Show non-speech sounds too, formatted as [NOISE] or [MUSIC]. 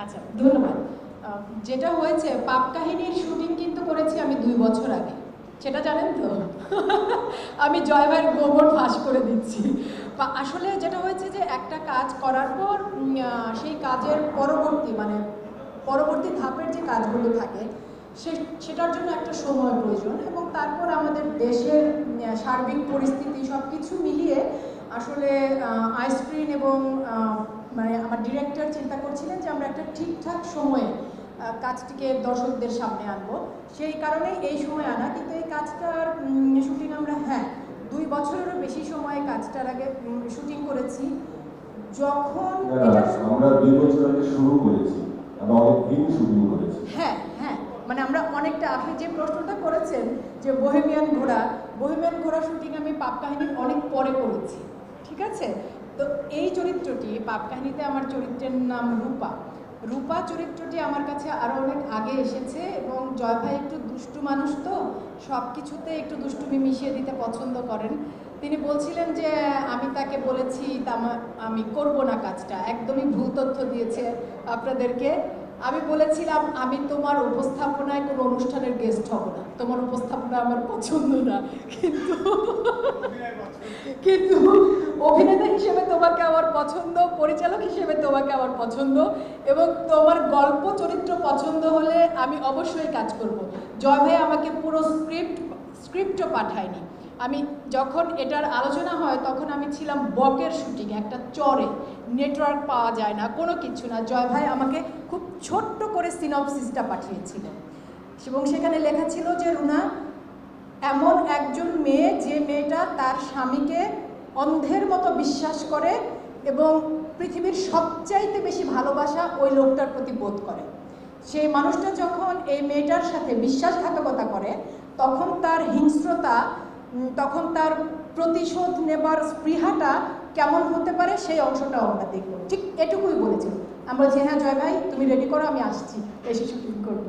আচ্ছা ধন্যবাদ। যেটা হয়েছে, পাপ কাহিনীর শুটিং কিন্তু করেছি আমি দুই বছর আগে। সেটা জানেন তো? [LAUGHS] আমি জয় ভাইয়ের গোবর ফাঁস করে দিচ্ছি। আসলে যেটা হয়েছে যে, একটা কাজ করার পর সেই কাজের পরবর্তী মানে পরবর্তী ধাপের যে কাজগুলো থাকে, সে, সেটার জন্য একটা সময় প্রয়োজন এবং তারপর আমাদের দেশের সার্বিক পরিস্থিতি সব কিছু মিলিয়ে আসলে আইসক্রিম এবং মানে আমার ডিরেক্টর চিন্তা করছিলেন যে আমরা একটা ঠিকঠাক সময়ে কাজটিকে দর্শকদের সামনে আনব। সেই কারণে এই সময় আনা কিন্তু এই কাজটার শুটিং আমরা হ্যাঁ দুই বছরেরও বেশি সময় কাজটার আগে শুটিং করেছি। যখন আমরা দুই বছর আগে শুরু করেছি আমরা অনেক শুটিং করেছি। হ্যাঁ হ্যাঁ মানে আমরা অনেকটা আপনি যে প্রশ্নটা করেছেন যে বহেমিয়ান ঘোড়া বহেমিয়ান ঘোড়া শুটিং আমি পাপ কাহিনীর অনেক পরে করেছি ঠিক আছে? তো এই চরিত্রটি পাপ কাহিনীতে আমার চরিত্রের নাম রূপা। রূপা চরিত্রটি আমার কাছে আরও অনেক আগে এসেছে এবং জয় ভাই একটু দুষ্টু মানুষ তো সব কিছুতে একটু দুষ্টুমি মিশিয়ে দিতে পছন্দ করেন। তিনি বলছিলেন যে, আমি তাকে বলেছি আমি করব না কাজটা। একদমই ভুল তথ্য দিয়েছে আপনাদেরকে। আমি বলেছিলাম, আমি তোমার উপস্থাপনায় কোনো অনুষ্ঠানের গেস্ট হব না। তোমার উপস্থাপনা আমার পছন্দ না। কিন্তু কিন্তু অভিনেতা হিসেবে তোমাকে আমার পছন্দ, পরিচালক হিসেবে তোমাকে আমার পছন্দ এবং তোমার গল্প, চরিত্র পছন্দ হলে আমি অবশ্যই কাজ করব। জয় ভাই আমাকে পুরো স্ক্রিপ্ট স্ক্রিপ্টও পাঠায়নি। আমি যখন এটার আলোচনা হয় তখন আমি ছিলাম বকের শুটিং, একটা চরে। নেটওয়ার্ক পাওয়া যায় না, কোনো কিছু না। জয় ভাই আমাকে খুব ছোট্ট করে সিনপসিসটা পাঠিয়েছিল। এবং সেখানে লেখা ছিল যে রুনা, এমন একজন মেয়ে যে মেয়েটা তার স্বামীকে অন্ধের মতো বিশ্বাস করে এবং পৃথিবীর সবচাইতে বেশি ভালোবাসা ওই লোকটার প্রতি বোধ করে। সেই মানুষটা যখন এই মেয়েটার সাথে বিশ্বাসঘাতকতা করে, তখন তার হিংস্রতা তখন তার প্রতিশোধ নেবার স্পৃহাটা কেমন হতে পারে সেই অংশটাও আমরা দেখব। ঠিক এটুকুই বলেছিল আমরা বলছি হ্যাঁ জয় ভাই, তুমি রেডি করো, আমি আসছি। এসে শুটিং করব।